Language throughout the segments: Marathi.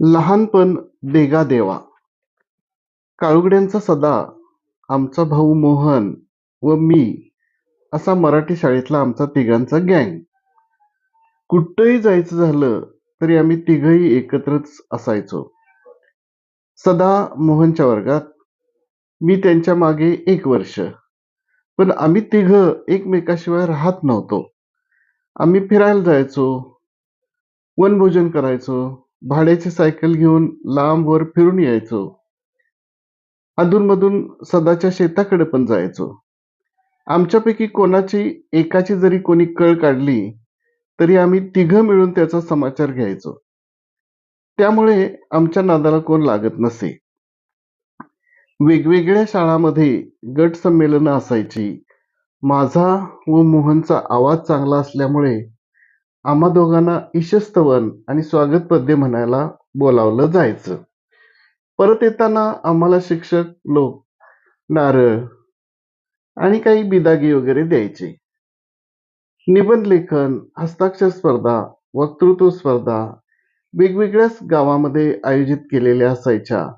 लहानपण देगा देवा. काळुगड्यांचा सदा आमचा भाऊ मोहन व मी असा मराठी शाळेतला आमचा तिघांचा गँग. कुठंही जायचं झालं तरी आम्ही तिघही एकत्रच असायचो. सदा मोहनच्या वर्गात मी त्यांच्या मागे एक वर्ष. पण आम्ही तिघं एकमेकाशिवाय राहत नव्हतो. आम्ही फिरायला जायचो वनभोजन करायचो भाड्याची सायकल घेऊन लांबवर फिरून यायचो. अधूनमधून सदाच्या शेताकडे पण जायचो. आमच्यापैकी कोणाची एकाची जरी कोणी कळ काढली तरी आम्ही तिघं मिळून त्याचा समाचार घ्यायचो. त्यामुळे आमच्या नादाला कोण लागत नसे. वेगवेगळ्या शाळांमध्ये गट संमेलनं असायची. माझा व मोहनचा आवाज चांगला असल्यामुळे आम्हा दोघांना ईशस्तवन आणि स्वागत पद्य म्हणायला बोलावलं जायचं. परत येताना आम्हाला शिक्षक लोक नारळ आणि काही बिदागी वगैरे द्यायचे. निबंध लेखन हस्ताक्षर स्पर्धा वक्तृत्व स्पर्धा वेगवेगळ्याच गावामध्ये आयोजित केलेल्या असायच्या.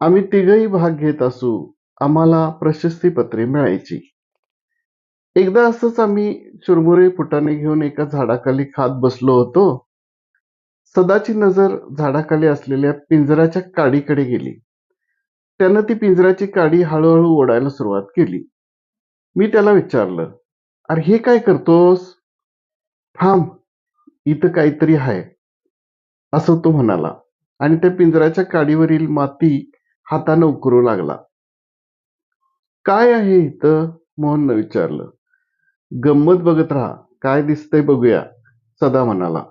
आम्ही तिघही भाग घेत असू आम्हाला प्रशस्तीपत्रे मिळायची. एकदा असंच आम्ही चुरमुरे फुटाणे घेऊन एका झाडाखाली खात बसलो होतो. सदाची नजर झाडाखाली असलेल्या पिंजराच्या काडीकडे गेली. त्यानं ती पिंजराची काडी हळूहळू ओढायला सुरुवात केली. मी त्याला विचारलं अरे हे काय करतोस? थांब इथं काहीतरी आहे असं तो म्हणाला आणि त्या पिंजराच्या काडीवरील माती हातानं उकरू लागला. काय आहे इथं? मोहननं विचारलं. गंमत बघत राहा. काय दिसतंय बघूया. सदा म्हणाला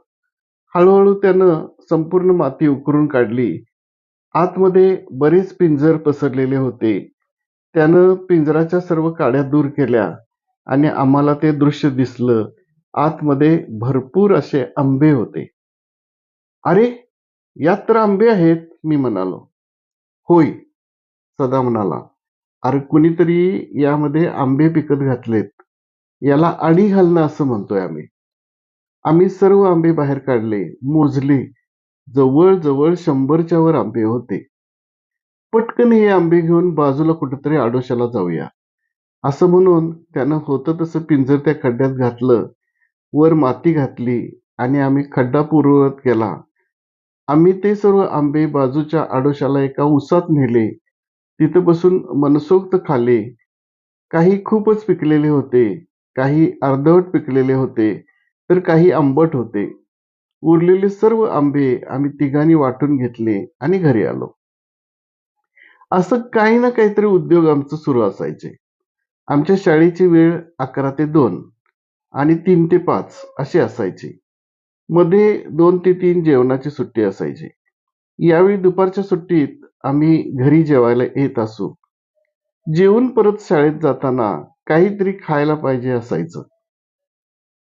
हळूहळू त्यानं संपूर्ण माती उकरून काढली. आतमध्ये बरेच पिंजर पसरलेले होते. त्यानं पिंजराच्या सर्व काड्या दूर केल्या आणि आम्हाला ते दृश्य दिसलं. आतमध्ये भरपूर असे आंबे होते. अरे यात तर आंबे आहेत मी म्हणालो. होय सदा म्हणाला. अरे कुणीतरी यामध्ये आंबे पिकत घातलेत. याला अडी घालणं असं म्हणतोय आम्ही. आम्ही सर्व आंबे बाहेर काढले मोजले. जवळजवळ शंभरच्या वर आंबे होते. पटकन हे आंबे घेऊन बाजूला कुठेतरी आडोशाला जाऊया. असं म्हणून त्यानं होतं तसं पिंजर त्या खड्ड्यात घातलं. वर माती घातली आणि आम्ही खड्डा पुरवत केला. आम्ही ते सर्व आंबे बाजूच्या आडोशाला एका उसात नेले. तिथं बसून मनसोक्त खाले. काही खूपच पिकलेले होते. काही अर्धवट पिकलेले होते तर काही आंबट होते. उरलेले सर्व आंबे आम्ही तिघांनी वाटून घेतले आणि घरी आलो. असं काही ना काहीतरी उद्योग आमचं सुरू असायचे. आमच्या शाळेची वेळ अकरा ते दोन आणि तीन ते पाच अशी असायची. मध्ये दोन ते तीन जेवणाची सुट्टी असायची. यावेळी दुपारच्या सुट्टीत आम्ही घरी जेवायला येत असू. जेवून परत शाळेत जाताना काहीतरी खायला पाहिजे असायचं.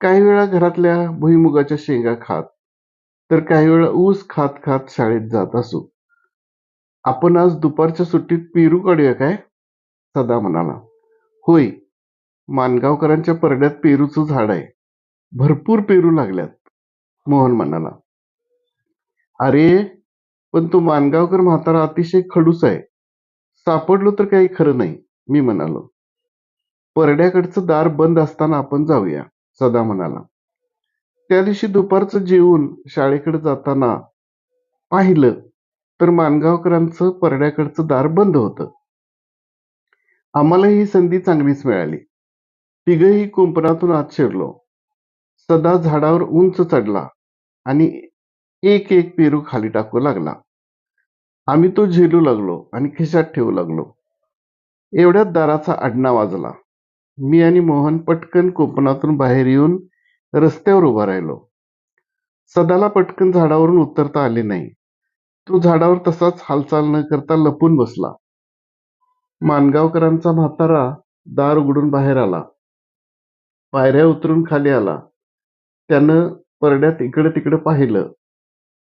काही वेळा घरातल्या भुईमुगाच्या शेंगा खात तर काही वेळा ऊस खात खात शाळेत जात असू. आपण आज दुपारच्या सुट्टीत पेरू काढूया काय? सदा म्हणाला होय मानगावकरांच्या परड्यात पेरूचं झाड आहे. भरपूर पेरू लागल्यात मोहन म्हणाला अरे पण तो मानगावकर म्हातारा अतिशय खडूस आहे. सापडलो तर काही खरं नाही मी म्हणालो. परड्याकडचं दार बंद असताना आपण जाऊया सदा म्हणाला त्या दिवशी दुपारचं जेवून शाळेकडे जाताना पाहिलं तर मानगावकरांचं परड्याकडचं दार बंद होतं. आम्हाला ही संधी चांगलीच मिळाली. तिघही कुंपणातून आत शिरलो. सदा झाडावर उंच चढला आणि एक एक पेरू खाली टाकू लागला. आम्ही तो झेलू लागलो आणि खिशात ठेवू लागलो. एवढ्यात दाराचा आडणा वाजला. मी आणि मोहन पटकन कोपणातून बाहेर येऊन रस्त्यावर उभा राहिलो. सदाला पटकन झाडावरून उतरता आले नाही. तो झाडावर तसाच हालचाल न करता लपून बसला. मानगावकरांचा म्हातारा दार उघडून बाहेर आला. पायऱ्या उतरून खाली आला. त्यानं परड्यात इकडे तिकडे पाहिलं.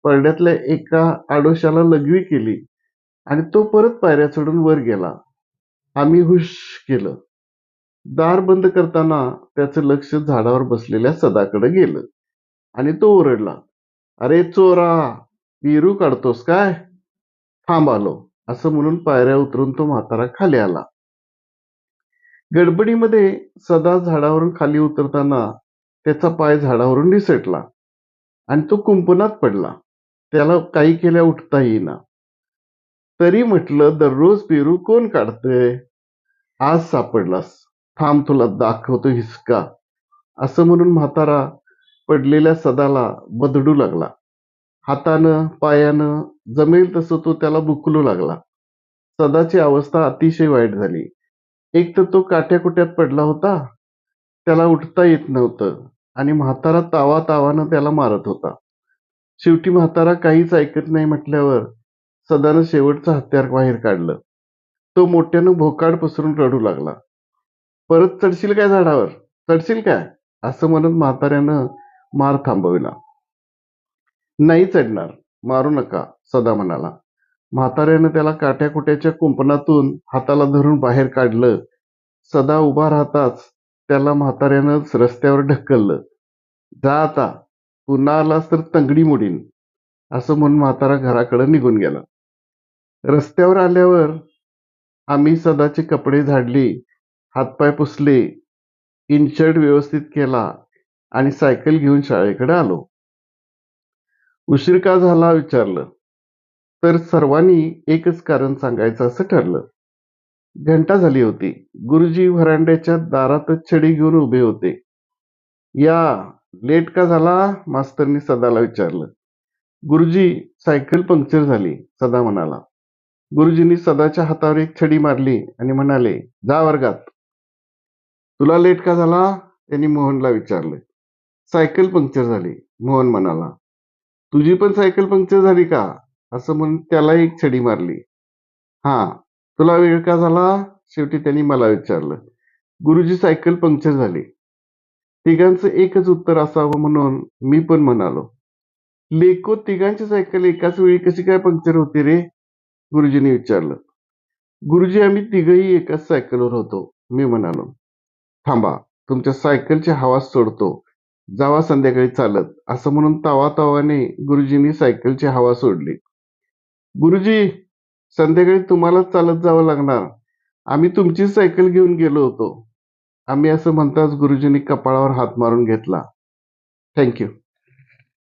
परड्यातल्या एका आडोशाला लघवी केली आणि तो परत पायऱ्या चढून वर गेला. आम्ही हुश केलं. दार बंद करताना त्याचं लक्ष झाडावर बसलेल्या सदाकडे गेलं. आणि तो ओरडला अरे चोरा पेरू काढतोस काय? थांब आलो असं म्हणून पायऱ्या उतरून तो म्हातारा खाली आला. गडबडीमध्ये सदा झाडावरून खाली उतरताना त्याचा पाय झाडावरून निसटला आणि तो कुंपणात पडला. त्याला काही केल्या उठता येईना. तरी म्हटलं दररोज पेरू कोण काढतंय? आज सापडलास. थांब तुला दाखवतो हिसका. असं म्हणून म्हातारा पडलेल्या सदाला बदडू लागला. हातानं पायानं जमेल तसं तो त्याला बुकलू लागला. सदाची अवस्था अतिशय वाईट झाली. एक तर तो काट्याकुट्यात पडला होता. त्याला उठता येत नव्हतं आणि म्हातारा तावा तावानं त्याला मारत होता. शेवटी म्हातारा काहीच ऐकत नाही म्हटल्यावर सदानं शेवटचं हत्यार बाहेर काढलं. तो मोठ्यानं भोकाड पसरून रडू लागला. परत चढशील काय झाडावर? चढशील काय? असं म्हणत म्हाताऱ्यानं मार थांबविला. नाही चढणार मारू नका सदा म्हणाला म्हाताऱ्यानं त्याला काट्याकुट्याच्या कुंपणातून हाताला धरून बाहेर काढलं. सदा उभा राहताच त्याला म्हाताऱ्यानंच रस्त्यावर ढकललं. जा आता पुन्हा आलास तर तंगडी मोडीन असं म्हणून म्हातारा घराकडे निघून गेला. रस्त्यावर आल्यावर आम्ही सदाचे कपडे झाडली. हातपाय पुसले इनशर्ट व्यवस्थित केला आणि सायकल घेऊन शाळेकडे आलो. उशीर का झाला विचारलं तर सर्वांनी एकच कारण सांगायचं असं ठरलं. घंटा झाली होती. गुरुजी व्हरांड्याच्या दारातच छडी घेऊन उभे होते. या लेट का झाला? मास्तरनी सदाला विचारलं. गुरुजी सायकल पंक्चर झाली सदा म्हणाला. गुरुजींनी सदाच्या हातावर एक छडी मारली आणि म्हणाले जा वर्गात. तुला लेट का झाला? त्यांनी मोहनला विचारलं. सायकल पंक्चर झाली मोहन म्हणाला. तुझी पण सायकल पंक्चर झाली का? असं म्हणून त्याला एक छडी मारली. हा तुला वेळ का झाला? शेवटी त्यांनी मला विचारलं. गुरुजी सायकल पंक्चर झाली. तिघांचं एकच उत्तर असावं म्हणून मी पण म्हणालो. लेको तिघांची सायकल एकाच वेळी कशी काय पंक्चर होती रे? गुरुजींनी विचारलं. गुरुजी आम्ही तिघही एकाच सायकलवर होतो मी म्हणालो. थांबा तुमच्या सायकलची हवा सोडतो. जावा संध्याकाळी चालत. असं म्हणून तावा तावाने गुरुजींनी सायकलची हवा सोडली. गुरुजी संध्याकाळी तुम्हालाच चालत जावं लागणार. आम्ही तुमचीच सायकल घेऊन गेलो होतो. आम्ही असं म्हणताच गुरुजींनी कपाळावर हात मारून घेतला. थँक्यू.